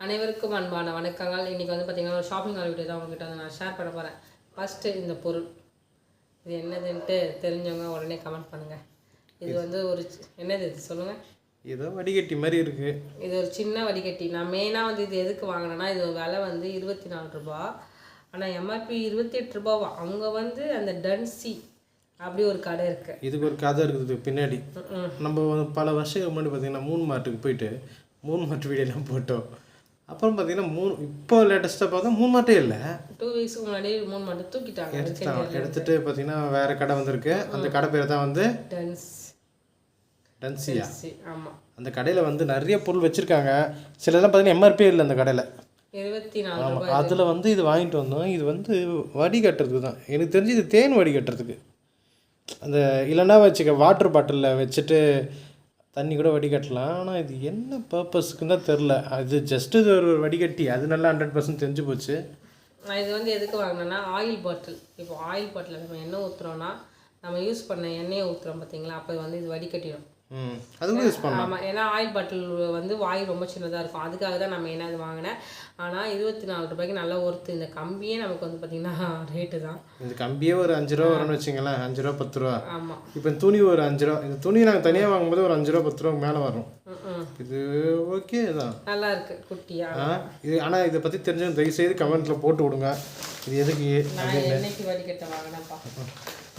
அனைவருக்கும் அன்பான வணக்கங்கள். இன்றைக்கி வந்து பார்த்திங்கன்னா ஒரு ஷாப்பிங் ஆல் வீடியோ தான் உங்ககிட்ட வந்து நான் ஷேர் பண்ண போகிறேன் ஃபஸ்ட்டு இந்த பொருள். இது என்னதுன்ட்டு தெரிஞ்சவங்க உடனே கமெண்ட் பண்ணுங்கள் இது வந்து ஒரு என்னது இது சொல்லுங்கள் ஏதோ வடிகட்டி மாதிரி இருக்கு. இது ஒரு சின்ன வடிகட்டி. நான் மெயினாக வந்து இது எதுக்கு வாங்கினேன்னா இது விலை வந்து இருபத்தி நாலு ரூபா ஆனால் எம்ஆர்பி இருபத்தி எட்டு ரூபாவா? அவங்க வந்து அந்த டன்சி அப்படி ஒரு கடை இருக்குது இதுக்கு ஒரு கதை இருக்குது பின்னாடி. நம்ம பல வருஷத்துக்கு முன்னாடி பார்த்தீங்கன்னா மூணு மார்ட்டுக்கு போயிட்டு மூணு மார்ட் வீடியோலாம் போட்டோம். அப்புறம் பார்த்தீங்கன்னா மூணு இப்போ லேட்டஸ்ட்டாக பார்த்தா மூணு மார்ட்டே இல்லை. டூ வீக்ஸ்க்கு முன்னாடி மூணு மட்டும் தூக்கிட்டாங்க. எடுத்துட்டாங்க. எடுத்துட்டு பார்த்தீங்கன்னா வேற கடை வந்திருக்கு. அந்த கடை பேர் தான் வந்து டன்ஸ் டன்சியா ஆமாம் அந்த கடையில் வந்து நிறைய பொருள் வச்சுருக்காங்க. சிலதெல்லாம் பார்த்தீங்கன்னா எம்ஆர்பி இல்லை அந்த கடையில். இருபத்தி நாலு அதில் வந்து இது வாங்கிட்டு வந்தோம். இது வந்து வடிகட்டுறதுக்கு தான். எனக்கு தெரிஞ்சு இது தேன் வடிகட்டுறதுக்கு அந்த இல்லைன்னா வச்சுக்க வாட்டர் பாட்டிலில் வச்சுட்டு தண்ணி கூட வடிகட்டலாம். ஆனால் இது என்ன பர்பஸ்க்குன்னு தான் தெரில அது ஜஸ்ட் இது ஒரு வடிகட்டி. அது நல்லா ஹண்ட்ரட் பர்சன்ட் தெரிஞ்சு போச்சு. நான் இது வந்து எதுக்கு வாங்கினேன்னா ஆயில் பாட்டில் இப்போ ஆயில் பாட்டில் நம்ம எண்ணெய் ஊற்றுறோன்னா நம்ம யூஸ் பண்ண எண்ணெயை ஊற்றுறோம் பார்த்தீங்களா அப்போ வந்து இது வடிகட்டிடும். ம். அதுவும் யூஸ் பண்ணலாம். ஆமாம் ஏன்னா ஆயில் பாட்டில் வந்து வாய் ரொம்ப சின்னதாக இருக்கும். அதுக்காக தான் நம்ம என்ன இது வாங்கினேன். ஆனால் இருபத்தி நாலு ரூபாய்க்கு நல்லா ஒருத்து. இந்த கம்பியே நமக்கு வந்து பார்த்திங்கன்னா ரேட்டு தான். இந்த கம்பியே ஒரு அஞ்சு ரூபா வரும்னு வச்சுங்களேன் அஞ்சு ரூபா பத்து ரூபா. ஆமாம் இப்போ துணி ஒரு அஞ்சு ரூபா. இந்த துணி நாங்கள் தனியாக வாங்கும்போது ஒரு அஞ்சு ரூபா பத்து ரூபா மேலே வரும். இது ஓகே தான். நல்லா இருக்கு குட்டியா. இது ஆனால் இதை பற்றி தெரிஞ்சவங்க தயவுசெய்து கமெண்ட்டில் போட்டு விடுங்க. இது எதுக்கு நான் என்னைக்கு வடிகட்ட வாங்கினேன்ப்பா?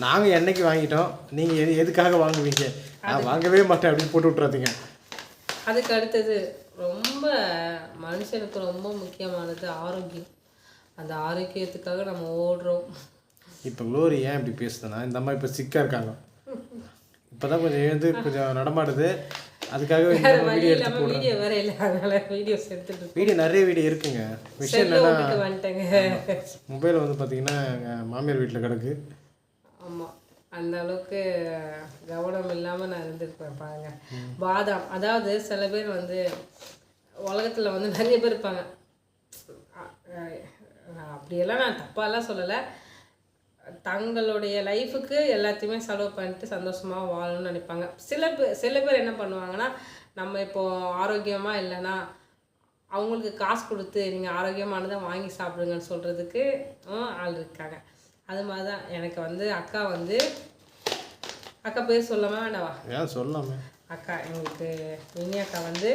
நாங்கள் என்னைக்கு வாங்கிட்டோம்? நீங்கள் எது எதுக்காக வாங்குவீங்க? நான் வாங்கவே மாட்டேன் அப்படின்னு போட்டு விட்றாதீங்க அதுக்கு அடுத்தது ரொம்ப மனுஷனுக்கு ரொம்ப முக்கியமானது ஆரோக்கியம். அந்த ஆரோக்கியத்துக்காக நம்ம ஓடுறோம். இப்போ க்ளோரி ஏன் இப்படி பேசுதுன்னா இந்த அம்மா இப்போ சிக்காக இருக்காங்க. இப்போ தான் கொஞ்சம் எழுந்து கொஞ்சம் நடமாடுது. அதுக்காக வீடியோ எடுத்து இல்லாம வீடியோ வேற இல்லை அதனால வீடியோஸ் எடுத்துட்டு. வீடியோ நிறைய வீடியோ இருக்குங்க. விஷயம் என்னன்னா மொபைல் வந்து பார்த்தீங்கன்னா எங்கள் மாமியார் வீட்டில் கிடக்கு. அந்த அளவுக்கு கவனம் இல்லாம நான் இருந்திருப்பேன் பாருங்க. பாதாம். அதாவது சில பேர் வந்து உலகத்துல வந்து நிறைய பேர் இருப்பாங்க. அப்படியெல்லாம் நான் தப்பாலாம் சொல்லலை. தங்களுடைய லைஃபுக்கு எல்லாத்தையுமே செலவு பண்ணிட்டு சந்தோஷமாக வாழணும்னு நினைப்பாங்க. சில பேர் சில பேர் என்ன பண்ணுவாங்கன்னா நம்ம இப்போ ஆரோக்கியமாக இல்லைன்னா அவங்களுக்கு காசு கொடுத்து நீங்கள் ஆரோக்கியமானதை வாங்கி சாப்பிடுங்கன்னு சொல்கிறதுக்கு ஆள் இருக்காங்க. அது மாதிரி தான் எனக்கு வந்து அக்கா வந்து அக்கா பேர் சொல்லாமா வேண்டாவா? ஏன் சொல்லாமே? அக்கா எங்களுக்கு மினி அக்கா வந்து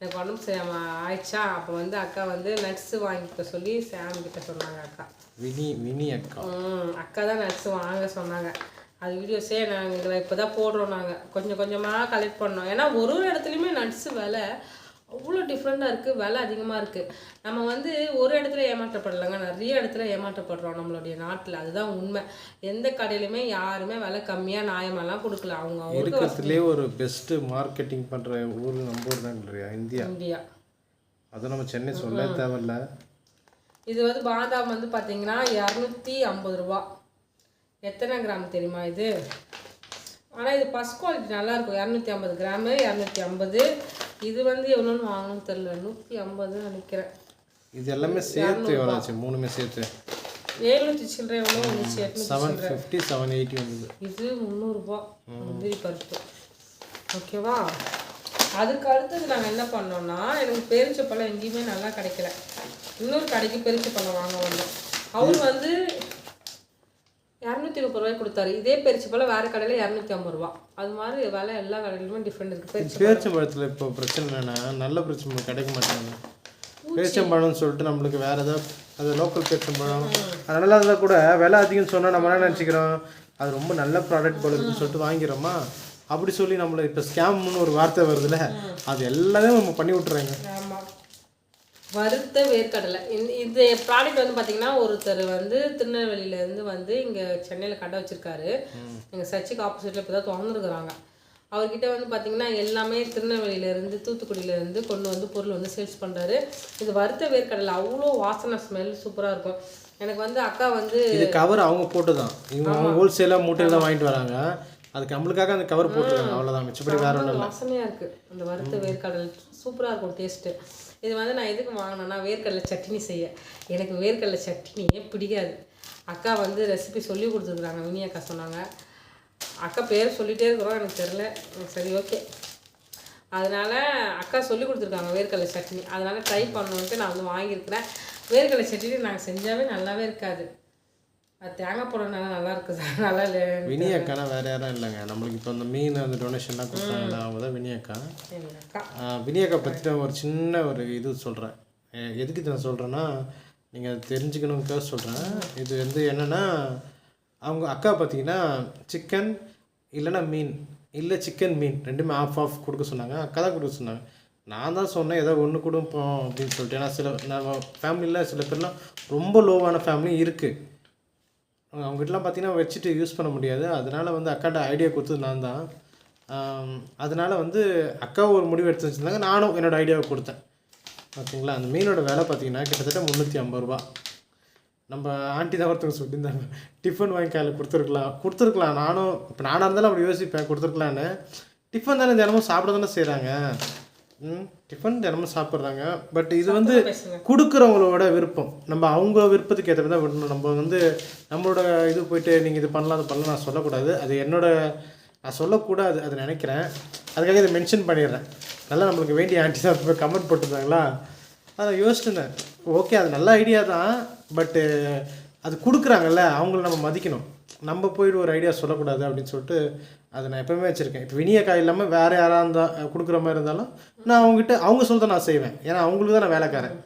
எனக்கு உடம்பு சரியாமல் ஆயிடுச்சா? அப்போ வந்து அக்கா வந்து நட்ஸு வாங்கிக்க சொல்லி சாம் கிட்ட சொன்னாங்க அக்கா. வினி வினி அக்கா. ம் அக்கா தான் நட்ஸ் வாங்க சொன்னாங்க. அது வீடியோஸே நாங்கள் இப்போ தான் போடுறோம் நாங்கள் கொஞ்சம் கொஞ்சமாக கலெக்ட் பண்ணோம். ஏன்னா ஒரு ஒரு இடத்துலையுமே நட்ஸ் விலை அவ்வளோ டிஃப்ரெண்ட்டாக இருக்குது விலை அதிகமாக இருக்குது நம்ம வந்து ஒரு இடத்துல ஏமாற்றப்படலைங்க நிறைய இடத்துல ஏமாற்றப்படுறோம் நம்மளுடைய நாட்டில். அதுதான் உண்மை. எந்த கடையிலுமே யாருமே விலை கம்மியாக நியாயமெல்லாம் கொடுக்கல. அவங்க இருக்கிறதுலே ஒரு பெஸ்ட்டு மார்க்கெட்டிங் பண்ணுற ஊர் நம்ம ஊர் தான் இல்லையா? இந்தியா. இந்தியா. அதுவும் நம்ம சென்னை சொல்ல தேவையில்ல. இது வந்து பாதாம் வந்து பார்த்தீங்கன்னா இரநூத்தி ஐம்பது ரூபா. எத்தனை கிராம் தெரியுமா இது? ஆனால் இது ஃபஸ்ட் குவாலிட்டி நல்லாயிருக்கும் இரநூத்தி ஐம்பது கிராமு இரநூத்தி ஐம்பது. இது வந்து எவ்வளோன்னு வாங்கணும்னு தெரில நூற்றி ஐம்பதுன்னு நினைக்கிறேன். இது எல்லாமே சேர்த்து எவ்வளோ ஆச்சு மூணுமே சேர்த்து. ஏழ்நூற்றி சில்லறை எவ்வளோ எட்நூத்தி செவன் ஃபிஃப்டி செவன் எயிட்டி வந்தது. இது முந்நூறுரூபா முந்திரி பருப்பு. ஓகேவா? அதுக்கு அடுத்தது நாங்கள் என்ன பண்ணோம்னா எனக்கு பேரிச்சப்பழம் எங்கேயுமே நல்லா கிடைக்கல. இன்னொரு கடைக்கு பேரிச்சப்பழம் வாங்க வந்தோம். அவர் வந்து இரநூத்தி முப்பது ரூபாய்க்கு கொடுத்தாரு. இதே பேரிச்சப்பழம் வேறு கடையில் இரநூத்தி ஐம்பது ரூபா. அது மாதிரி விலை எல்லா கடையிலுமே டிஃப்ரெண்ட் இருக்குது பேரிச்ச பேரிச்சம்பழத்தில் இப்போ பிரச்சனை என்னன்னா நல்ல பேரிச்சம்பழம் கிடைக்க மாட்டாங்க பேரிச்சம்பழம்னு சொல்லிட்டு நம்மளுக்கு வேற ஏதாவது அது லோக்கல் பேரிச்சம்பழம் அதனால அதில் கூட விலை அதிகம்னு சொன்னால் நம்ம என்ன நினச்சிக்கிறோம்? அது ரொம்ப நல்ல ப்ராடக்ட் போல இருக்குன்னு சொல்லிட்டு வாங்கிறோமா அப்படி சொல்லி நம்மளை இப்போ ஸ்கேம்னு ஒரு வார்த்தை வருதுல்ல அது எல்லாமே நம்ம பண்ணி விட்டுறாங்க. வறுத்த வேர்க்கடலை. இந்த ப்ராடக்ட் வந்து பார்த்தீங்கன்னா ஒருத்தர் வந்து திருநெல்வேலியிலேருந்து வந்து இங்கே சென்னையில் கடை வச்சுருக்காரு. எங்கள் சர்ச்சுக்கு ஆப்போசிட்டில் இப்போ தான் திறந்துருக்குறாங்க. அவர்கிட்ட வந்து பார்த்தீங்கன்னா எல்லாமே திருநெல்வேலியிலேருந்து தூத்துக்குடியிலேருந்து கொண்டு வந்து பொருள் வந்து சேல்ஸ் பண்ணுறாரு இது வறுத்த வேர்க்கடலை அவ்வளோ வாசனை ஸ்மெல் சூப்பராக இருக்கும். எனக்கு வந்து அக்கா வந்து இது கவர் அவங்க போட்டு தான் இவங்க ஹோல்சேலாக மூட்டையில் தான் வாங்கிட்டு வராங்க. அதுக்கு நம்மளுக்காக அந்த கவர் போட்டுருக்காங்க. அவ்வளோதான் மிச்சப்படி வேற ஒன்றும் வாசனையாக இருக்குது அந்த வறுத்த வேர்க்கடலை சூப்பராக இருக்கும் டேஸ்ட்டு இது வந்து நான் எதுக்கு வாங்கினேன்னா வேர்க்கடலை சட்னி செய்ய. எனக்கு வேர்க்கடலை சட்னியே பிடிக்காது. அக்கா வந்து ரெசிபி சொல்லி கொடுத்துருக்குறாங்க வினி அக்கா சொன்னாங்க. அக்கா பேர் சொல்லிகிட்டே இருக்கிறோம் எனக்கு தெரில சரி ஓகே அதனால் அக்கா சொல்லி கொடுத்துருக்காங்க வேர்க்கடலை சட்னி. அதனால் ட்ரை பண்ணணுன்ட்டு நான் வந்து வாங்கியிருக்கிறேன். வேர்க்கடலை சட்னி நாங்கள் செஞ்சாவே நல்லாவே இருக்காது. அது தேங்காய் போடுறதுனால நல்லா இருக்குது நல்லா இல்லை வினியக்கானா வேற யாரும் இல்லைங்க. நம்மளுக்கு இப்போ அந்த மீன் அந்த டொனேஷன்லாம் கொடுத்தாங்களா அவங்க தான் அக்கா ஆஹ் வினியக்கா பற்றி ஒரு சின்ன ஒரு இது சொல்கிறேன் எதுக்கு நான் சொல்கிறேன்னா நீங்கள் அதை தெரிஞ்சுக்கணுங்கிறத சொல்கிறேன் இது வந்து என்னென்னா அவங்க அக்கா பார்த்தீங்கன்னா சிக்கன் இல்லைன்னா மீன் இல்லை சிக்கன் மீன் ரெண்டுமே ஆஃப் ஆஃப் கொடுக்க சொன்னாங்க. அக்கா தான் கொடுக்க சொன்னாங்க. நான் தான் சொன்னேன் ஏதோ ஒன்று கொடுப்போம் அப்படின்னு சொல்லிட்டு. ஏன்னா சில நம்ம ஃபேமிலியில் சில பேர்லாம் ரொம்ப லோவான ஃபேமிலியும் இருக்குது அவங்ககிட்டலாம் பார்த்தீங்கன்னா வச்சுட்டு யூஸ் பண்ண முடியாது. அதனால் வந்து அக்காட்ட ஐடியா கொடுத்தது நான் தான் அதனால் வந்து அக்கா ஒரு முடிவு எடுத்து வச்சுருந்தாங்க. நானும் என்னோடய ஐடியாவை கொடுத்தேன். ஓகேங்களா? அந்த மீனோட விலை பார்த்தீங்கன்னா கிட்டத்தட்ட முந்நூற்றி ஐம்பது ரூபா. நம்ம ஆண்டி தான் ஒருத்தவங்க சொல்லியிருந்தாங்க. டிஃபன் வாங்கி கையில் கொடுத்துருக்கலாம். கொடுத்துருக்கலாம். நானும் இப்போ நானாக இருந்தாலும் அப்படி யோசிப்பேன். கொடுத்துருக்கலான்னு. டிஃபன் தானே தினமும் சாப்பிட தானே செய்கிறாங்க டிஃபன் தினமும் சாப்பிட்றாங்க. பட் இது வந்து கொடுக்குறவங்களோட விருப்பம். நம்ம அவங்க விருப்பத்துக்கு ஏற்ற தான் விடணும். நம்ம வந்து நம்மளோட இது போயிட்டு நீங்கள் இது பண்ணலாம் அது பண்ணலாம் நான் சொல்லக்கூடாது. அது என்னோட நான் சொல்லக்கூடாது அது நினைக்கிறேன். அதுக்காக இதை மென்ஷன் பண்ணிடுறேன். நல்லா நம்மளுக்கு வேண்டிய ஆண்டி தான் இப்போ கமெண்ட் போட்டிருந்தாங்களா? அதை யோசிச்சுருந்தேன் ஓகே அது நல்ல ஐடியா தான். பட்டு அது கொடுக்குறாங்கல்ல அவங்கள நம்ம மதிக்கணும். நம்ம போயிட்டு ஒரு ஐடியா சொல்லக்கூடாது அப்படின்னு சொல்லிட்டு அதை நான் எப்பவுமே வச்சுருக்கேன். இப்போ வினியக்காய் இல்லாமல் வேறு யாராக இருந்தால் கொடுக்குற மாதிரி இருந்தாலும் நான் அவங்ககிட்ட அவங்க சொல்றதை நான் செய்வேன். ஏன்னா அவங்களுக்கு தான் நான் வேலைக்காரன்.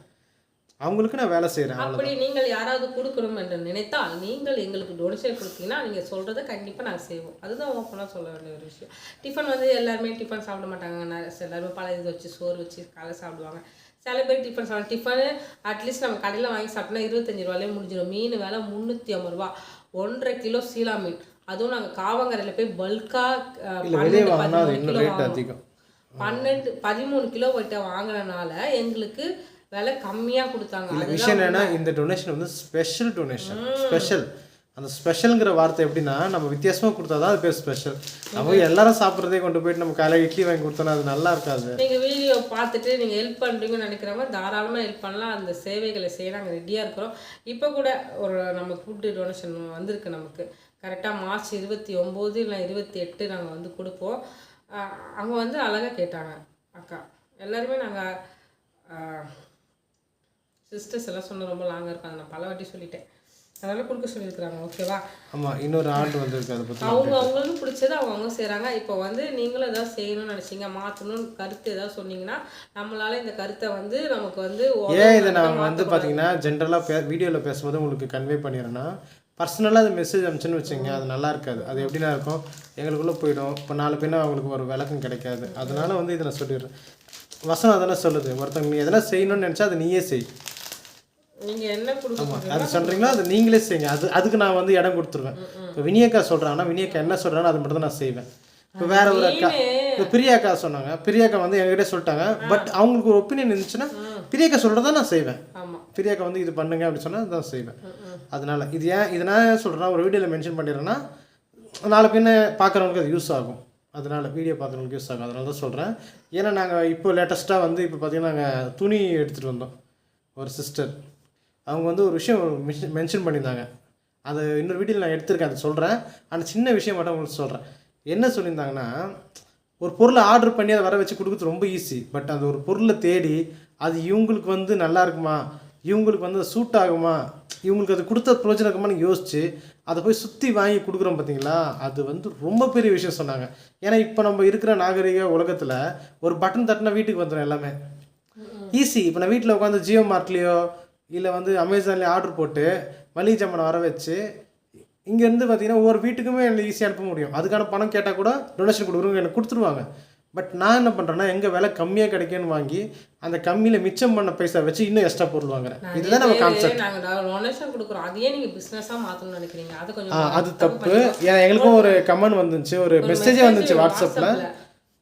அவங்களுக்கு நான் வேலை செய்கிறேன் அப்படி நீங்கள் யாராவது கொடுக்கணும் என்று நினைத்தால் நீங்கள் எங்களுக்கு டொனேஷன் கொடுத்தீங்கன்னா நீங்கள் சொல்கிறத கண்டிப்பாக நாங்கள் செய்வோம். அதுதான் ஓப்பனாக சொல்ல வேண்டிய ஒரு விஷயம். டிஃபன் வந்து எல்லாருமே டிஃபன் சாப்பிட மாட்டாங்க. ந- எல்லாருமே பழைய இது வச்சு சோறு வச்சு காலை சாப்பிடுவாங்க. சில பேர் டிஃபன் சாப்பிட டிஃபனு அட்லீஸ்ட் நம்ம கடையில் வாங்கி சாப்பிட்டோம்னா இருபத்தஞ்சி ரூபாலே முடிஞ்சிடும். மீன் வேலை முந்நூற்றி ஐம்பது ரூபா. ஒன்றரை கிலோ சீலா மீன். அதுவும் நாங்கள் காவங்கரையில் போய் பல்காக பன்னெண்டு பதிமூணு கிலோ போயிட்ட வாங்கினனால எங்களுக்கு விலை கம்மியாக கொடுத்தாங்க. விஷயம் என்னன்னா இந்த டொனேஷன் வந்து ஸ்பெஷல் டொனேஷன் ஸ்பெஷல் அந்த ஸ்பெஷலுங்கிற வார்த்தை எப்படின்னா நம்ம வித்தியாசமாக கொடுத்தா தான் அது பேர் ஸ்பெஷல் நம்ம எல்லாரும் சாப்பிட்றதே கொண்டு போயிட்டு நம்ம காலையில் இட்லி வாங்கி கொடுத்தோன்னா அது நல்லா இருக்காது. நீங்கள் வீடியோ பார்த்துட்டு நீங்கள் ஹெல்ப் பண்ணுறீங்கன்னு நினைக்கிறவங்க தாராளமாக ஹெல்ப் பண்ணலாம். அந்த சேவைகளை செய்ய நாங்கள் ரெடியாக இருக்கிறோம். இப்போ கூட ஒரு நம்ம ஃபுட்டு டொனேஷன் வந்திருக்கு நமக்கு. கரெக்டாக மார்ச் இருபத்தி ஒம்பது இல்லை இருபத்தி எட்டு நாங்கள் வந்து கொடுப்போம். அவங்க வந்து அழகாக கேட்டாங்க அக்கா. எல்லாருமே நாங்கள் சிஸ்டர்ஸ் எல்லாம் சொன்ன ரொம்ப லாங்காக இருக்கும் அதை நான் பல வாட்டி சொல்லிட்டேன். அதனால் கொடுக்க சொல்லியிருக்கிறாங்க. ஓகேவா ஆமாம் இன்னொரு ஆர்டர் வந்திருக்கு. அதை பற்றி அவங்க அவங்களுக்கு பிடிச்சது அவங்க அவங்க செய்கிறாங்க இப்போ வந்து நீங்களும் ஏதாவது செய்யணும்னு நினச்சிங்க மாற்றணும்னு கருத்து ஏதாவது சொன்னீங்கன்னா நம்மளால இந்த கருத்தை வந்து நமக்கு வந்து ஏன் இதை நான் வந்து பார்த்தீங்கன்னா ஜென்ரலாக பே வீடியோவில் பேசும்போது உங்களுக்கு கன்வே பண்ணிடுறேன்னா பர்சனலாக அது மெசேஜ் அனுப்பிச்சுன்னு வச்சுங்க அது நல்லா இருக்காது. அது எப்படின்னா இருக்கும். எங்களுக்குள்ளே போயிடும். இப்போ நாலு பேனா அவங்களுக்கு ஒரு விளக்கம் கிடைக்காது. அதனால வந்து இதை நான் சொல்லிடுறேன். வசனம் அதெல்லாம் சொல்லுது. ஒருத்தவங்க நீ எதனா செய்யணும்னு நினச்சா அதை நீயே செய். நீங்கள் என்ன கொடுக்க அது சொல்கிறீங்களோ அது நீங்களே செய்யுங்க. அது அதுக்கு நான் வந்து இடம் கொடுத்துருவேன். இப்போ வினியக்கா சொல்கிறாங்கன்னா வினியக்கா என்ன சொல்கிறானோ அது மட்டும் தான் நான் செய்வேன். இப்போ வேற ஒரு அக்கா இப்போ பிரியாக்கா சொன்னாங்க. பிரியாக்கா வந்து எங்ககிட்ட சொல்லிட்டாங்க. பட் அவங்களுக்கு ஒரு ஒப்பீனியன் இருந்துச்சுன்னா பிரியாக்கா சொல்கிறத நான் செய்வேன். ஆமாம் பிரியாக்கா வந்து இது பண்ணுங்க அப்படின்னு சொன்னால் தான் செய்வேன். அதனால இது ஏன் இது நான் ஏன் சொல்கிறேன்னா ஒரு வீடியோவில் மென்ஷன் பண்ணிடுறேன்னா நாலு பின்ன பார்க்குறவங்களுக்கு அது யூஸ் ஆகும். அதனால வீடியோ பார்க்குறவங்களுக்கு யூஸ் ஆகும். அதனால தான் சொல்கிறேன் ஏன்னா நாங்கள் இப்போ லேட்டஸ்ட்டாக வந்து இப்போ பார்த்தீங்கன்னா நாங்கள் துணி எடுத்துகிட்டு வந்தோம். ஒரு சிஸ்டர் அவங்க வந்து ஒரு விஷயம் மென்ஷன் பண்ணியிருந்தாங்க. அது இன்னொரு வீடியோவில் நான் எடுத்திருக்கேன் அதை சொல்கிறேன் அந்த சின்ன விஷயம் மட்டும் உங்களுக்கு சொல்கிறேன் என்ன சொல்லியிருந்தாங்கன்னா ஒரு பொருளை ஆர்டர் பண்ணி அதை வர வச்சு கொடுக்குறது ரொம்ப ஈஸி பட் அந்த ஒரு பொருளை தேடி அது இவங்களுக்கு வந்து நல்லா இருக்குமா? இவங்களுக்கு வந்து சூட் ஆகுமா? இவங்களுக்கு அது கொடுத்த பிரயோஜனம் இருக்குமான்னு யோசிச்சு அதை போய் சுற்றி வாங்கி கொடுக்குறோம் பார்த்தீங்களா? அது வந்து ரொம்ப பெரிய விஷயம் சொன்னாங்க. ஏன்னா இப்போ நம்ம இருக்கிற நாகரிக உலகத்தில் ஒரு பட்டன் தட்டினா வீட்டுக்கு வந்துடும் எல்லாமே. ஈஸி இப்போ நான் வீட்டில் உட்காந்து ஜியோ மார்ட்லேயோ இல்லை வந்து அமேசான்லேயோ ஆர்டர் போட்டு மளிகை ஜாமானை வர வச்சு இங்கேருந்து பார்த்தீங்கன்னா ஒவ்வொரு வீட்டுக்குமே எனக்கு ஈஸியாக அனுப்ப முடியும். அதுக்கான பணம் கேட்டால் கூட டொனேஷன் கொடுக்குறவங்க எனக்கு கொடுத்துருவாங்க. பட் நான் என்ன பண்ணுறேன்னா எங்கே விலை கம்மியாக கிடைக்குன்னு வாங்கி அந்த கம்மியில் மிச்சம் பண்ண பைசா வச்சு இன்னும் எக்ஸ்ட்ரா பொருள் வாங்குறேன். இதுதான் நம்ம கான்செப்ட் நாங்கள் அது அது தப்பு. ஏன்னா எங்களுக்கும் ஒரு கமெண்ட் வந்துச்சு ஒரு மெசேஜே வந்துச்சு வாட்ஸ்அப்பில்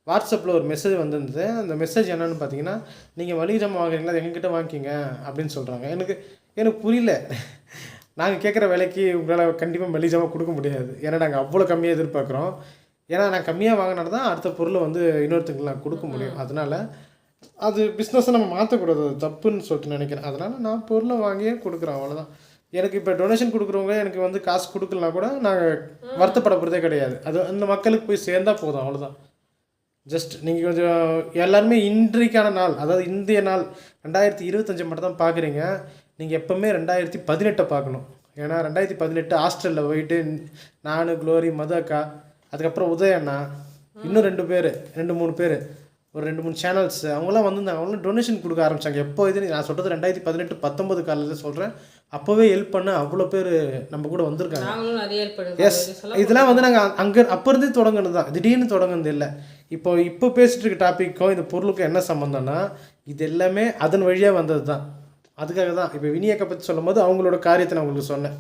வாட்ஸ்அப்பில் ஒரு மெசேஜ் வந்திருந்தது. அந்த மெசேஜ் என்னன்னு பார்த்தீங்கன்னா நீங்கள் மளிகை ஜாமான் வாங்குறீங்களா? அது எங்ககிட்ட வாங்கிக்கிங்க. அப்படின்னு சொல்கிறாங்க எனக்கு எனக்கு புரியல. நாங்கள் கேட்குற விலைக்கு உங்களால் கண்டிப்பாக மளிகை ஜாமான் கொடுக்க முடியாது. ஏன்னா நாங்கள் அவ்வளோ கம்மியாக எதிர்பார்க்குறோம். ஏன்னா நான் கம்மியாக வாங்கினா தான் அடுத்த பொருளை வந்து இன்னொருத்தங்களுக்கு நான் கொடுக்க முடியும். அதனால் அது பிஸ்னஸை நம்ம மாற்றக்கூடாது அது தப்புன்னு சொல்லிட்டு நினைக்கிறேன். அதனால் நான் பொருளை வாங்கியே கொடுக்குறேன் அவ்வளோதான் எனக்கு இப்போ டொனேஷன் கொடுக்குறவங்க எனக்கு வந்து காசு கொடுக்கலனா கூட நாங்கள் வருத்தப்பட போகிறதே கிடையாது. அது அந்த மக்களுக்கு போய் சேர்ந்தா போதும் அவ்வளோதான் ஜஸ்ட் நீங்கள் கொஞ்சம் எல்லாருமே இன்றைக்கான நாள் அதாவது இந்திய நாள் ரெண்டாயிரத்தி இருபத்தஞ்சி மட்டும் தான் பார்க்குறீங்க நீங்கள் எப்போவுமே ரெண்டாயிரத்தி பதினெட்டை பார்க்கணும். ஏன்னா ரெண்டாயிரத்தி பதினெட்டு ஹாஸ்டலில் போயிட்டு நான் க்ளோரி மது அக்கா அதுக்கப்புறம் உதய அண்ணா இன்னும் ரெண்டு பேர் ரெண்டு மூணு பேர் ஒரு ரெண்டு மூணு சேனல்ஸ் அவங்களாம் வந்திருந்தாங்க. அவங்களும் டொனேஷன் கொடுக்க ஆரம்பிச்சாங்க. எப்போ இது நான் சொல்கிறது ரெண்டாயிரத்தி பதினெட்டு பத்தொம்பது காலையில் சொல்கிறேன் அப்போவே ஹெல்ப் பண்ண அவ்வளோ பேர் நம்ம கூட வந்திருக்காங்க. எஸ் இதெல்லாம் வந்து நாங்கள் அங்கே அப்போ இருந்தே தொடங்குனது தான். திடீர்னு தொடங்குனது இல்லை. இப்போ இப்போ பேசிட்டு இருக்க டாப்பிக்கும் இந்த பொருளுக்கும் என்ன சம்மந்தம்னா இது எல்லாமே அதன் வழியாக வந்தது தான் அதுக்காக தான் இப்போ வினியக்கை பற்றி சொல்லும்போது அவங்களோட காரியத்தை நான் உங்களுக்கு சொன்னேன்.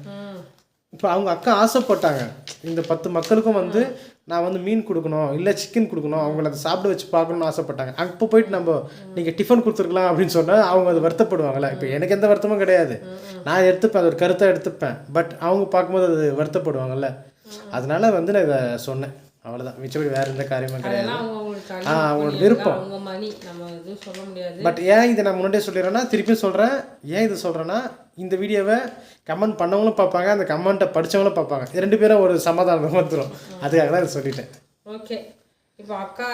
இப்போ அவங்க அக்கா ஆசைப்பட்டாங்க. இந்த பத்து மக்களுக்கும் வந்து நான் வந்து மீன் கொடுக்கணும் இல்லை சிக்கன் கொடுக்கணும் அவங்கள அதை சாப்பிட வச்சு பார்க்கணும்னு ஆசைப்பட்டாங்க. அப்போ போயிட்டு நம்ம நீங்கள் டிஃபன் கொடுத்துருக்கலாம் அப்படின்னு சொன்னால் அவங்க அது வருத்தப்படுவாங்கல்ல இப்போ எனக்கு எந்த வருத்தமும் கிடையாது. நான் எடுத்துப்பேன் அது ஒரு கருத்தாக எடுத்துப்பேன். பட் அவங்க பார்க்கும்போது அது வருத்தப்படுவாங்கல்ல. அதனால வந்து நான் இதை சொன்னேன். அவ்வளோதான் மிச்சப்படி வேறு எந்த காரியமும் கிடையாது. ஆ, அவங்களோட விருப்பம். பட் ஏன் இதை நான் முன்னாடியே சொல்லிடுறேன்னா திருப்பியும் சொல்கிறேன் ஏன் இதை சொல்கிறேன்னா இந்த வீடியோவை கமெண்ட் பண்ணவங்களும் பார்ப்பாங்க அந்த கமெண்ட்டை படித்தவங்களும் பார்ப்பாங்க. ரெண்டு பேரும் ஒரு சமாதானம் வந்துடும் அதுக்காக தான் இதை சொல்லிட்டேன். ஓகே. இப்போ அக்கா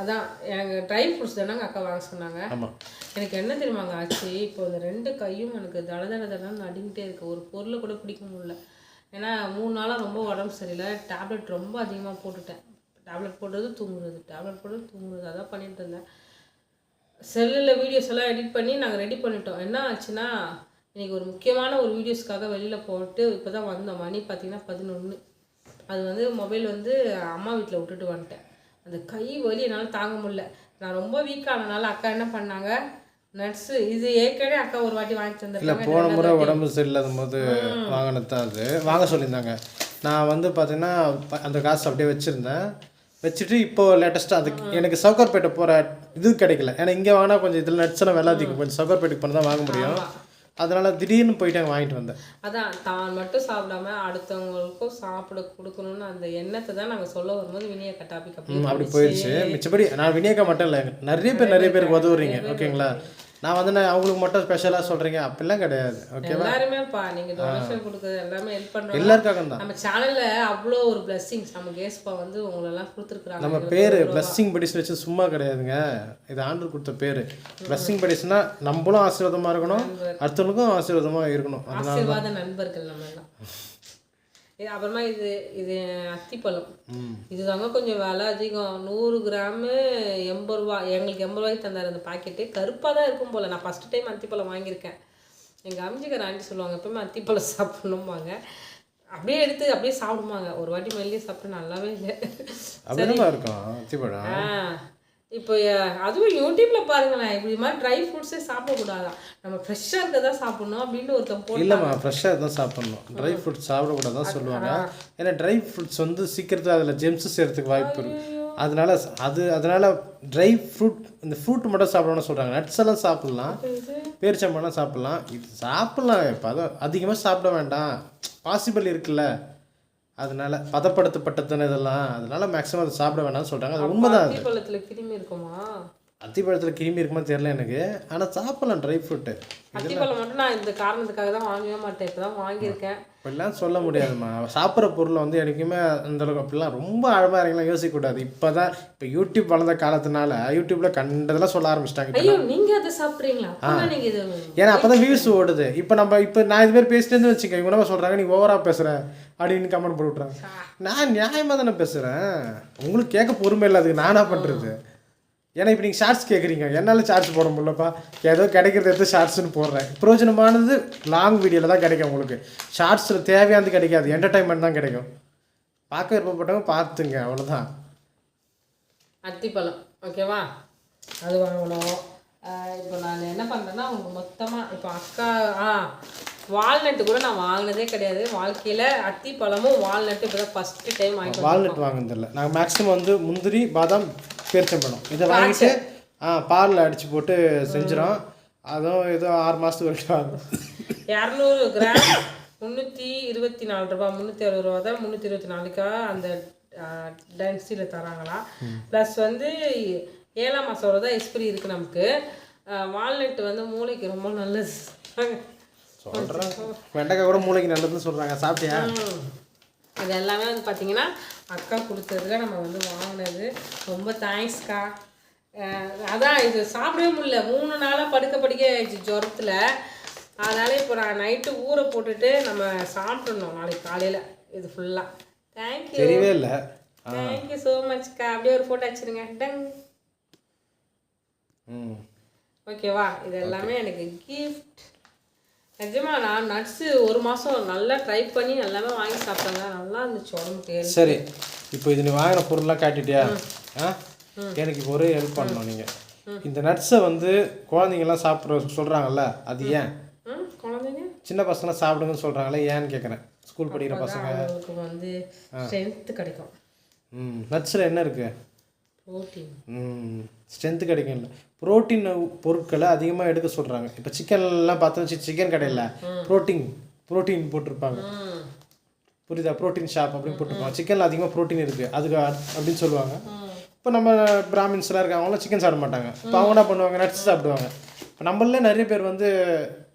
அதான் எனக்கு ட்ரை ஃப்ரூட்ஸ் தானங்க அக்கா வாங்க சொன்னாங்க. ஆமாம் எனக்கு என்ன தெரியுமாங்க ஆச்சு இப்போ இந்த ரெண்டு கையும் எனக்கு தட தட தடன்னு நடுங்கிட்டே இருக்கு. ஒரு பொருளை கூட பிடிக்க முடியல. ஏன்னா மூணு நாளாக ரொம்ப உடம்பு சரியில்லை. டேப்லெட் ரொம்ப அதிகமாக போட்டுட்டேன். டேப்லெட் போடுறது தூங்குறது. டேப்லெட் போடுறது தூங்குறது. அதான் பண்ணிட்டு இருந்தேன். செல்லில் வீடியோஸ் எல்லாம் எடிட் பண்ணி நாங்கள் ரெடி பண்ணிட்டோம். என்ன ஆச்சுன்னா இன்னைக்கு ஒரு முக்கியமான ஒரு வீடியோஸ்க்காக வெளியில் போட்டு இப்போ தான் வந்தோம் மணி பார்த்தீங்கன்னா பதினொன்று அது வந்து மொபைல் வந்து அம்மா வீட்டில் விட்டுட்டு வந்துட்டேன். அந்த கை வலி என்னால் தாங்க முடியல. நான் ரொம்ப வீக் ஆனனால அக்கா என்ன பண்ணாங்க? நட்ஸு இது ஏற்கனவே அக்கா ஒரு வாட்டி வாங்கி தந்திருக்காங்க போன முறை உடம்பு சரியில்லாத போது வாங்கினது தான் அது. வாங்க சொல்லியிருந்தாங்க. நான் வந்து பார்த்தீங்கன்னா அந்த காசு அப்படியே வச்சுருந்தேன். வச்சுட்டு இப்போ லேட்டஸ்ட்டாக அதுக்கு எனக்கு சவுகார்பேட்டை போகிற இது கிடைக்கல. ஏன்னா இங்கே வாங்கினா கொஞ்சம் இதில் நட்ஸ்லாம் விலை அதிகம். கொஞ்சம் சவுகார்பேட்டுக்கு போனால் தான் வாங்க முடியும். அதனால திடீர்னு போயிட்டு வாங்கிட்டு வந்தேன். அதான் தான் மட்டும் சாப்பிடாம அடுத்தவங்களுக்கும் சாப்பிட கொடுக்கணும்னு அந்த எண்ணத்தை தான் நாங்கள் சொல்ல வரும்போது வினிய டாபிக் ம், அப்படி அப்படி போயிடுச்சு மிச்சபடி நான் வினியக்கா மட்டும் இல்லை நிறைய பேர் நிறைய பேருக்கு உதவுறீங்க ஓகேங்களா? நான் வந்து நான் அவங்களுக்கு மட்டும் ஸ்பெஷலாக சொல்கிறீங்க அப்படிலாம் கிடையாது. ஓகே எல்லாருமே பா நீங்க டொனேஷன் கொடுக்குறது எல்லாமே ஹெல்ப் பண்றோம் எல்லாருக்காக தான். நம்ம சேனல்ல அவ்வளோ ஒரு பிளெஸிங்ஸ் நம்ம கேஸ்பா வந்து உங்களெல்லாம் கொடுத்துருக்குறாங்க. நம்ம பேர் பிளஸ்ஸிங் படிஸ் வச்சு சும்மா கிடையாதுங்க. இது ஆண்டர் கொடுத்த பேர். பிளஸ்ஸிங் படிஸ்னா நம்மளும் ஆசீர்வாதமாக இருக்கணும் அடுத்தவங்களுக்கும் ஆசீர்வாதமாக இருக்கணும். ஆசீர்வாத நண்பர்கள் நம்ம எல்லாம் இது அப்புறமா இது இது அத்திப்பழம். இதுதாங்க கொஞ்சம் விலை அதிகம். நூறு கிராமு எண்பது ரூபா எங்களுக்கு எண்பது ரூபாய்க்கு தந்தார் அந்த பாக்கெட்டு கருப்பாக தான் இருக்கும் போல். நான் ஃபஸ்ட்டு டைம் அத்திப்பழம் வாங்கியிருக்கேன். எங்கள் அம்ஜிக்கார ஆண்டி சொல்லுவாங்க எப்பவுமே அத்திப்பழம் சாப்பிடணும்பாங்க. அப்படியே எடுத்து அப்படியே சாப்பிடுவாங்க ஒரு வாட்டி மெல்லியே சாப்பிட்டு நல்லாவே இல்லை. ஆ. இப்போ அதுவும் யூடியூப்ல பாருங்களேன் இப்படி மாதிரி ட்ரை ஃப்ரூட்ஸே சாப்பிடக்கூடாதான். நம்ம ஃப்ரெஷ்ஷாக இருக்கதான் தான் சாப்பிடணும் அப்படின்னு ஒருத்தன் போட்டு இல்லைம்மா ஃப்ரெஷ்ஷாக தான் சாப்பிடணும். ட்ரை ஃப்ரூட்ஸ் சாப்பிடக்கூடாது தான் சொல்லுவாங்க. ஏன்னா ட்ரை ஃப்ரூட்ஸ் வந்து சீக்கிரத்தில் அதில் ஜெம்ஸ் சேர்த்துக்கு வாய்ப்பு இருக்கு. அதனால அது அதனால ட்ரை ஃப்ரூட் இந்த ஃப்ரூட் மட்டும் சாப்பிடணும்னு சொல்கிறாங்க நட்ஸ் எல்லாம் சாப்பிட்லாம். பேரிச்சம்பழம் சாப்பிட்லாம். இது சாப்பிட்லாம். இப்போ அதான் அதிகமாக சாப்பிட வேண்டாம். பாசிபிள் இருக்குல்ல. அதனால பதப்படுத்தப்பட்டதுன்னு இதெல்லாம் அதனால மேக்ஸிமம் அதை சாப்பிட வேணாம்னு சொல்கிறாங்க அது உண்மைதான் அது. கிருமி இருக்குமா? அத்திப்பழத்தில் கிருமி இருக்குமா தெரியல எனக்கு. ஆனால் சாப்பிட்லாம் ட்ரை ஃப்ரூட்டு அத்திப்பழம் மட்டும் நான் இந்த காரணத்துக்காக தான் வாங்கவே மாட்டேன். இப்போ தான் வாங்கியிருக்கேன். அப்படிலாம் சொல்ல முடியாதும்மா. சாப்பிட்ற பொருளை வந்து எனக்குமே அந்த அளவுக்கு அப்படிலாம் ரொம்ப ஆழமாக இறங்கலாம் யோசிக்கக்கூடாது. இப்போ தான் இப்போ யூடியூப் வளர்ந்த காலத்தினால யூடியூப்பில் கண்டதெல்லாம் சொல்ல ஆரம்பிச்சிட்டாங்க. ஐயோ நீங்க அதை சாப்பிட்றீங்களா? ஏன்னா அப்போ தான் வியூஸ் ஓடுது. இப்போ நம்ம இப்போ நான் இது மாதிரி பேசிட்டேன்னு வச்சுக்க இவங்க என்ன சொல்கிறாங்க நீ ஓவராக பேசுகிற அப்படின்னு கமெண்ட் போட்டு விட்றாங்க நான் நியாயமாக தானே பேசுகிறேன் உங்களுக்கு கேட்க பொறுமை இல்லை அதுக்கு நானா பண்ணுறது ஏன்னா இப்போ நீங்கள் ஷார்ட்ஸ் கேட்குறீங்க என்னால் ஷார்ட்ஸ் போட முடியலப்பா. ஏதோ கிடைக்கிறத எடுத்து ஷார்ட்ஸ்னு போடுறேன். பிரயோஜனமானது லாங் வீடியோவில் தான் கிடைக்கும் உங்களுக்கு. ஷார்ட்ஸில் தேவையானது கிடைக்காது. என்டர்டைன்மெண்ட் தான் கிடைக்கும். பார்க்க விருப்பப்பட்டவங்க பார்த்துங்க. அவ்வளோதான் அத்திப்பழம் ஓகேவா அது வாங்கணும். இப்போ நான் என்ன பண்ணுறேன்னா அவங்க மொத்தமாக இப்போ அக்கா ஆ வால்நட்டு கூட நான் வாங்கினதே கிடையாது. வாழ்க்கையில் அத்திப்பழமும் வால்நட்டு இப்போ தான் ஃபஸ்ட்டு டைம் வாங்கிட்டு வால்நட் வாங்கினதில்ல. நாங்கள் மேக்ஸிமம் வந்து முந்திரி பாதாம் பேரிச்சம்பழம் இதை வாங்கிட்டு ஆ பாலில் அடித்து போட்டு செஞ்சிடும் அதுவும் ஏதோ ஆறு மாதத்துக்கு வரைக்கும் ஆகும். இரநூறு கிராம் முந்நூற்றி இருபத்தி நாலு ரூபா முந்நூற்றி அறுபது ரூபா தான் முந்நூற்றி இருபத்தி நாலுக்கா அந்த டென்சியில் தராங்களா. ப்ளஸ் வந்து ஏழாம் மாதம் தான் எக்ஸ்பிரி இருக்குது நமக்கு. வால்நட் வந்து மூளைக்கு ரொம்ப நல்லது. சொல்கிறேன் வெண்டைக்காய் கூட மூளைக்கு நல்லதுன்னு சொல்கிறாங்க சாப்பிட்டியா? இது எல்லாமே வந்து பார்த்தீங்கன்னா அக்கா கொடுத்ததுல நம்ம வந்து வாங்கினது. ரொம்ப தேங்க்ஸ்க்கா அதான் இது சாப்பிடவே முடியல. மூணு நாளாக படுக்க படுக்க ஆயிடுச்சு ஜுரத்தில். அதனால் இப்போ நான் நைட்டு ஊற போட்டுட்டு நம்ம சாப்பிட்றணும் நாளைக்கு காலையில். இது ஃபுல்லாக தேங்க்யூ தெரியவே இல்லை. தேங்க்யூ ஸோ மச்க்கா அப்படியே ஒரு ஃபோட்டோ வச்சுருங்க டங் ஓகேவா இது எல்லாமே எனக்கு கிஃப்ட் நிஜமா நான் நட்ஸு ஒரு மாதம் நல்லா ட்ரை பண்ணி எல்லாமே வாங்கி சாப்பிட்டாங்க. நல்லா இருந்துச்சு உடம்புக்கு சரி இப்போ இது நீ வாங்கின பொருள்லாம் காட்டிட்டியா? ஆ? எனக்கு இப்போ ஒரே ஹெல்ப் பண்ணணும் நீங்கள் இந்த நட்ஸை வந்து குழந்தைங்கலாம் சாப்பிட்ற சொல்கிறாங்கல்ல அது ஏன்? குழந்தைங்க? சின்ன பசங்களாம் சாப்பிடுங்கன்னு சொல்கிறாங்களே ஏன்னு கேட்குறேன் ஸ்கூல் படிக்கிற பசங்க. வந்து ஸ்ட்ரென்த்து கிடைக்கும். ம் நட்ஸில் என்ன இருக்குது ஸ்ட்ரென்த்து கிடைக்கும் இல்லை. ப்ரோட்டீன் பொருட்களை அதிகமாக எடுக்க சொல்கிறாங்க இப்போ சிக்கன்லாம் பார்த்தோம் சிக்கன் கடையில் ப்ரோட்டீன் ப்ரோட்டீன் போட்டிருப்பாங்க. புரியுதா? ப்ரோட்டீன் ஷாப் அப்படின்னு போட்டிருப்பாங்க. சிக்கனில் அதிகமாக ப்ரோட்டீன் இருக்குது அதுக்கு அப்படின்னு சொல்லுவாங்க. இப்போ நம்ம பிராமின்ஸ்லாம் இருக்காங்க அவங்களாம் சிக்கன் சாப்பிட மாட்டாங்க. இப்போ அவங்க என்ன பண்ணுவாங்க? நட்ஸ் சாப்பிடுவாங்க. இப்போ நம்மள நிறைய பேர் வந்து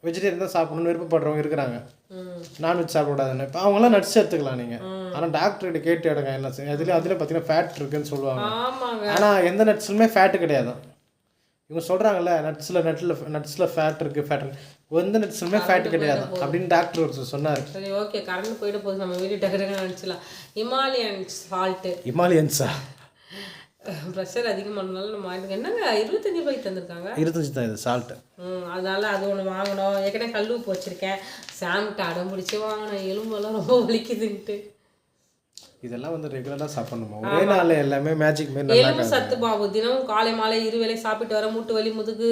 வெஜிடேரியன் தான் சாப்பிடணும்னு விருப்பப்படுறவங்க இருக்கிறாங்க. நான்வெஜ் சாப்பிடக்கூடாதுன்னு. இப்போ அவங்களாம் நட்ஸ் எடுத்துக்கலாம் நீங்கள் ஆனால் டாக்டர்கிட்ட கேட்டு எடுங்க என்ன அதுலேயும் அதில் பார்த்தீங்கன்னா ஃபேட் இருக்குன்னு சொல்லுவாங்க. ஆனால் எந்த நட்ஸ்லுமே ஃபேட்டு கிடையாது. இவங்க சொல்கிறாங்கல்ல நட்ஸில் நட்டில் நட்ஸில் ஃபேட் இருக்குது ஃபேட் எந்த நட்ஸ்லுமே ஃபேட் கிடையாது அப்படின்னு டாக்டர் ஒருத்தர் சொன்னார். சரி ஓகே கரண்ட் போயிட்டு போகுது. நம்ம வீடியோ டக்கு டக்குன்னு நினச்சிடலாம் இமாலயன் சால்ட்டு இமாலயன்ஸா? ப்ரெஷர் அதிகமானதுனால நம்ம வாங்கிட்டு என்னங்க இருபத்தஞ்சி ரூபாய்க்கு தந்திருக்காங்க? இருபத்தஞ்சி தான் இது சால்ட்டு ம் அதனால அது ஒன்று வாங்கணும். ஏற்கனவே கல் உப்பு வச்சுருக்கேன். சாம்கிட்ட அடம் பிடிச்சி வாங்கினேன். எலும்பெல்லாம் ரொம்ப வலிக்குதுன்ட்டு. இதெல்லாம் வந்து ரெகுலராக சாப்பிடணுமா? ஒரே நாளில் எல்லாமே மேஜிக் மாரி எலும்பு சத்து பாபு தினமும் காலை மாலை இருவேளை சாப்பிட்டு வர மூட்டு வலி முதுகு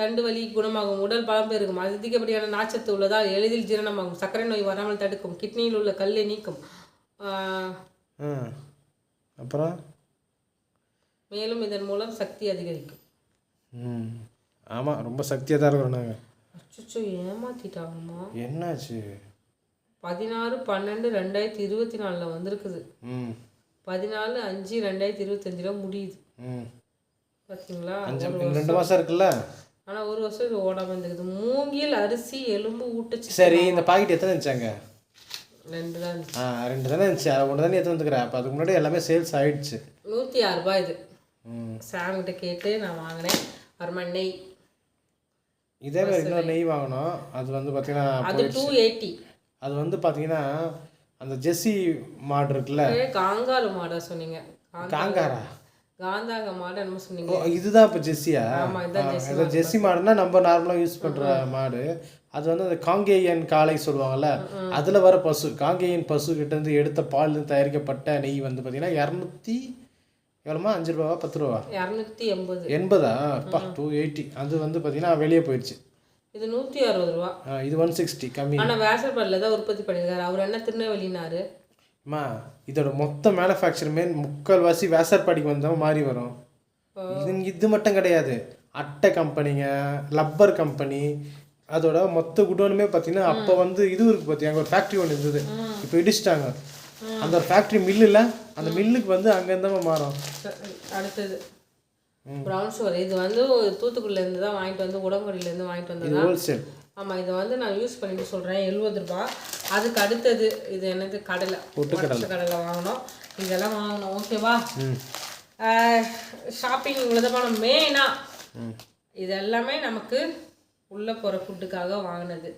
தண்டு வலி குணமாகும். உடல் பலம் பெருகும். அதிகப்படியான நாச்சத்து உள்ளதால் எளிதில் ஜீரணமாகும். சர்க்கரை நோய் வராமல் தடுக்கும். கிட்னியில் உள்ள கல்லை நீக்கும். அப்புறம்? மேலும் இதன் மூலம் சக்தி அதிகரிக்கும். ம். ஆமாம் ரொம்ப சக்தியாக தான் இருக்கிறோம் நாங்கள் அச்சோ ஏமாத்திட்டாங்கம்மா. என்னாச்சு? பதினாறு பன்னெண்டு ரெண்டாயிரத்தி இருபத்தி நாலில் வந்திருக்குது. ம். பதினாலு அஞ்சு ரெண்டாயிரத்தி இருபத்தஞ்சில் முடியுது. ம். பார்த்தீங்களா அஞ்சு ரெண்டு மாதம் இருக்குல்ல? ஆனால் ஒரு வருஷம் இது ஓடாமல் இருந்துக்குது மூங்கில் அரிசி எலும்பு ஊட்டச்சு சரி இந்த பாக்கெட் எத்தனை இருந்துச்சாங்க ரெண்டு தான் ஆ ரெண்டு தானே இருந்துச்சு. ஒன்று தானே எடுத்து வந்துக்கிறேன் அப்போ அதுக்கு முன்னாடி எல்லாமே சேல்ஸ் ஆயிடுச்சு. நூற்றி ஆறு ரூபாய் இது. ம் சாங்கிட்ட கேட்டு நான் வாங்கினேன். அப்புறமா நெய். இதே மாதிரி இன்னொரு நெய் வாங்கினோம். அது வந்து பார்த்தீங்கன்னா அது டூ எயிட்டி அது வந்து பார்த்தீங்கன்னா அந்த ஜெஸ்ஸி மாடு இருக்குல்ல? காங்காரு மாடா சொன்னீங்க. காங்காரா? காந்தாங்க மாடு என்னமோ சொன்னீங்க. இதுதான் இப்போ ஜெஸ்ஸியா ஆமா, இதான் ஆ, இது ஜெஸ்ஸி மாடுனா நம்ம நார்மலாக யூஸ் பண்ணுற மாடு. அது வந்து அந்த காங்கேயன் காளை சொல்லுவாங்கல்ல? அதில் வர பசு காங்கேயன் பசு கிட்டேருந்து எடுத்த பால் தயாரிக்கப்பட்ட நெய் வந்து பார்த்தீங்கன்னா இரநூத்தி எவ்வளோமா? அஞ்சு ரூபாவா பத்து ரூபா இரநூத்தி எண்பது. எண்பதா? அப்பா டூ எயிட்டி அது வந்து பார்த்தீங்கன்னா வெளியே போயிடுச்சு. இது நூற்றி அறுபது ரூபா. இது ஒன் சிக்ஸ்டி கம்மி. ஆனால் வேசல்பாடில் தான் உற்பத்தி பண்ணியிருக்காரு. அவர் என்ன திருநெல்வேலினாரு? அம்மா இதோட மொத்த மேனுஃபேக்சருமே முக்கால்வாசி வேசர்பாடிக்கு வந்தால் மாறி வரும். இது இது மட்டும் கிடையாது. அட்டை கம்பெனிங்க லப்பர் கம்பெனி அதோட மொத்த குடோனுமே பார்த்தீங்கன்னா அப்போ வந்து இது இருக்கு பார்த்தியா அங்கே ஒரு ஃபேக்ட்ரி ஒன்று இருந்தது. இப்போ இடிச்சிட்டாங்க. அந்த ஒரு ஃபேக்ட்ரி மில்லுல அந்த மில்லுக்கு வந்து அங்கேருந்தாம மாறும் அடுத்தது. ப்ரௌன் சுகர் இது வந்து தூத்துக்குடியிலேருந்து தான் வாங்கிட்டு வந்து உடம்புடியிலேருந்து வாங்கிட்டு வந்தது? ஹோல்சேல் ஆமாம் இதை வந்து நான் யூஸ் பண்ணிட்டு சொல்கிறேன் எழுபது ரூபா அதுக்கு அடுத்தது இது என்னது? கடலை. உடச்ச கடலை வாங்கினோம் இதெல்லாம் வாங்கினோம் ஓகேவா ஷாப்பிங் இவ்வளோதான் மெயினாக இது எல்லாமே நமக்கு உள்ளே போகிற ஃபுட்டுக்காக வாங்கினது.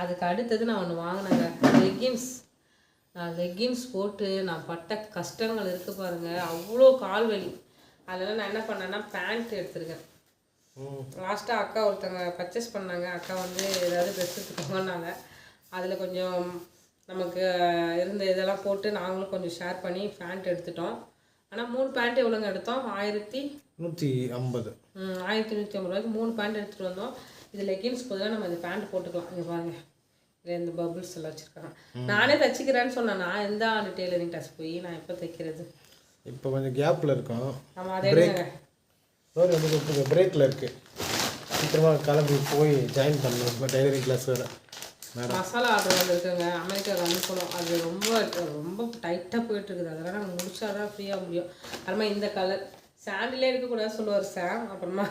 அதுக்கு அடுத்தது நான் ஒன்று வாங்கினேங்க. லெகின்ஸ் நான் லெகின்ஸ் போட்டு நான் பட்ட கஷ்டங்கள் இருக்குது பாருங்கள் அவ்வளோ கால் வலி. அதனால் நான் என்ன பண்ணேன்னா பேண்ட் எடுத்திருக்கேன். லாஸ்ட்டாக அக்கா ஒருத்தங்க பர்ச்சேஸ் பண்ணாங்க. அக்கா வந்து ஏதாவது ட்ரெஸ் எடுத்துக்கோங்கன்னாங்க. அதில் கொஞ்சம் நமக்கு இருந்த இதெல்லாம் போட்டு நாங்களும் கொஞ்சம் ஷேர் பண்ணி பேண்ட் எடுத்துட்டோம். ஆனால் மூணு பேண்ட் எவ்வளோங்க எடுத்தோம்? ஆயிரத்தி நூற்றி ஐம்பது. ஆயிரத்தி நூற்றி ஐம்பது ரூபாய்க்கு மூணு பேண்ட் எடுத்துகிட்டு வந்தோம். இது லெகின்ஸ் பதிலாக நம்ம இந்த பேண்ட் போட்டுக்கலாம். இங்கே பாருங்க. இதில் இந்த பபிள்ஸ் எல்லாம் வச்சுருக்காங்க. நானே தைச்சிக்கிறேன்னு சொன்னேன். நான் எந்த ஆண்டு டெய்லரிங் கிளாஸ் போய் நான் எப்போ தைக்கிறது? இப்போ கொஞ்சம் கேப்பில் இருக்கோம். நம்ம அதே ரோடு வந்து கொடுத்துருக்க பிரேக்கில் இருக்குது சீக்கிரமாக கிளம்பி போய் ஜாயின் பண்ணணும். இப்போ டைலரிங் கிளாஸ் வேறு. மசாலா ஆர்டர் வந்துருக்குங்க அமெரிக்காவுக்கு அனுப்பணும். அது ரொம்ப ரொம்ப டைட்டாக போயிட்டு இருக்குது. அதெல்லாம் நம்ம முடிச்சா தான் ஃப்ரீயாக முடியும். அப்புறமா இந்த கலர் சாண்டிலே இருக்கக்கூடாது சொல்லுவார் சாம். அப்புறமா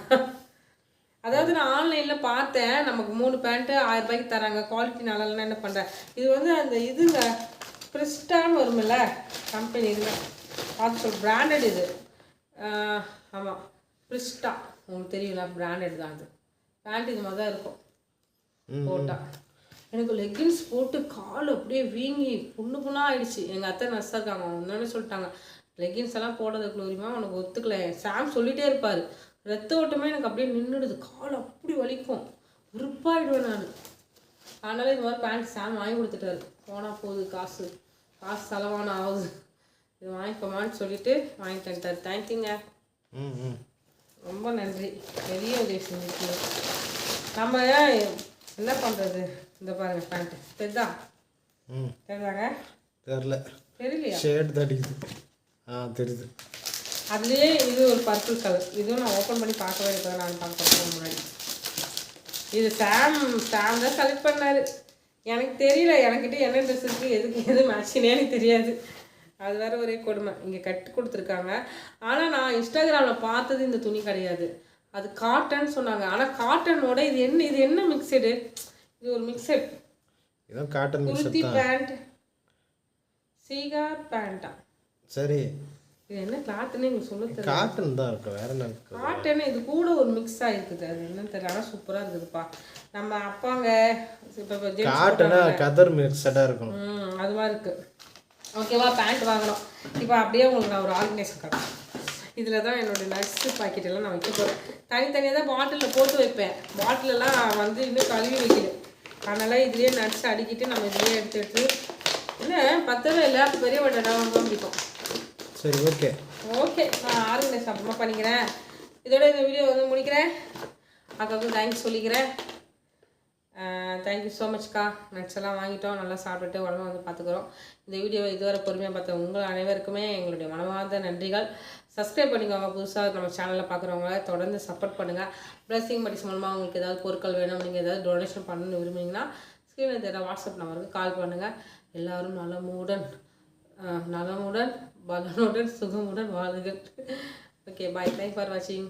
அதாவது நான் ஆன்லைனில் பார்த்தேன் நமக்கு மூணு பேண்ட்டு ஆயிரம் ரூபாய்க்கு தராங்க குவாலிட்டி நல்லா இல்லைன்னா என்ன பண்ணுறேன் இது வந்து அந்த இதுங்க பிரிஸ்டான்னு வரும்ல கம்பெனி இதில். பார்த்து சொல் பிராண்டட் இது. ஆமாம் பிரிஸ்டா உங்களுக்கு தெரியல பிராண்டட் தான் அது பேண்ட் இது மாதிரி தான் இருக்கும் போட்டா. எனக்கு லெகின்ஸ் போட்டு கால் அப்படியே வீங்கி புண்ணு புண்ணாக ஆயிடுச்சு. எங்கள் அத்தை நர்ஸாக இருக்காங்க முன்னாடி சொல்லிட்டாங்க. லெகின்ஸ் எல்லாம் போடுறது குளோரிமா உனக்கு ஒத்துக்கல. சாம் சொல்லிட்டே இருப்பார். ரத்த ஓட்டமே எனக்கு அப்படியே நின்றுடுது கால் அப்படி வலிக்கும். விருப்பாயிடுவேன் நான். அதனால இது மாதிரி பேண்ட் சாம் வாங்கி கொடுத்துட்டாரு. போனால் போகுது காசு. காசு செலவான ஆகுது. இது வாங்கிக்கோமான்னு சொல்லிட்டு வாங்கி தந்துட்டார் தேங்க்யூங்க ரொம்ப நன்றி. பெரிய உதவி செஞ்சுருக்கீங்க நம்ம என்ன பண்ணுறது இந்த பாருங்க பேண்ட்டு தெரிதா? ம். தெரியுதாங்க தெரில. தெரியலையா? ஷேட் தான் அடிக்குது. ஆ தெரியுது. அதுலேயே இது ஒரு பர்பிள் கலர் இதுவும் நான் ஓப்பன் பண்ணி பார்க்கவே இருக்கேன் நான் பார்க்க முன்னாடி. இது சாம் சாம் தான் செலக்ட் பண்ணாரு. எனக்கு தெரியல. எனக்கிட்ட என்ன ட்ரெஸ் இருக்குது எதுக்கு எது மேட்சினே எனக்கு தெரியாது. அது வேற ஒரே கொடுமை. இங்கே கட்டு கொடுத்துருக்காங்க. ஆனால் நான் இன்ஸ்டாகிராமில் பார்த்தது இந்த துணி கிடையாது. அது காட்டன் சொன்னாங்க. ஆனால் காட்டனோட இது என்ன இது என்ன மிக்சடு இது ஒரு மிக்சட் காட்டன் குர்த்தி பேண்ட் சீகார் பேண்ட்டா சரி. என்ன கிளாத்துன்னு எங்களுக்கு சொல்ல காட்டன் தான் இருக்கும் வேற என்ன இருக்கு? காட்டன் இது கூட ஒரு மிக்ஸ் ஆகிருக்குது அது என்னன்னு தெரியல ஆனால் சூப்பராக இருக்குதுப்பா. நம்ம அப்பாங்க இப்போ காட்டனா கதர் மிக்சடாக இருக்கும் ம் அது மாதிரி இருக்கு ஓகேவா பேண்ட் வாங்கணும். இப்போ அப்படியே உங்களுக்கு நான் ஒரு ஆர்கனைசேஷன் காட்டுறேன். இதில் தான் என்னோட நட்ஸு பாக்கெட் எல்லாம் நான் வைக்க போகிறேன் தனித்தனியாக தான் பாட்டிலில் போட்டு வைப்பேன். பாட்டிலெல்லாம் வந்து இன்னும் கழுவி வைக்கல. அதனால் இதுலேயே நட்ஸ் அடிக்கிட்டு நம்ம இதுலேயே எடுத்து எடுத்து என்ன பத்தவே இல்லை பெரிய வட்டை ரொம்ப பிடிக்கும் சரி ஓகே. ஓகே நான் ஆர்கனைஸ் அப்புறமா பண்ணிக்கிறேன். இதோட இந்த வீடியோ வந்து முடிக்கிறேன். அக்காவுக்கு தேங்க்ஸ் சொல்லிக்கிறேன். தேங்க்யூ ஸோ மச்க்கா நட்ஸ் எல்லாம் வாங்கிட்டோம் நல்லா சாப்பிட்டுட்டு உடம்பு வந்து பார்த்துக்குறோம் இந்த வீடியோவை இதுவரை பொறுமையாக பார்த்த உங்கள் அனைவருக்குமே எங்களுடைய மனமார்ந்த நன்றிகள். சப்ஸ்கிரைப் பண்ணிக்கோங்க புதுசாக நம்ம சேனலில் பார்க்குறவங்க தொடர்ந்து சப்போர்ட் பண்ணுங்கள் ப்ளஸ்ஸிங் படிச்சு மூலமாக உங்களுக்கு ஏதாவது பொருட்கள் வேணும் நீங்கள் ஏதாவது டொனேஷன் பண்ணணும்னு விரும்புனீங்கன்னா ஸ்க்ரீனில் தெரியல வாட்ஸ்அப் நம்பருக்கு கால் பண்ணுங்கள் எல்லோரும் நல்ல மூடன் நலமுடன் பலனுடன் சுகமுடன் வாழுங்கள். ஓகே பாய் தேங்க் ஃபார் வாட்சிங்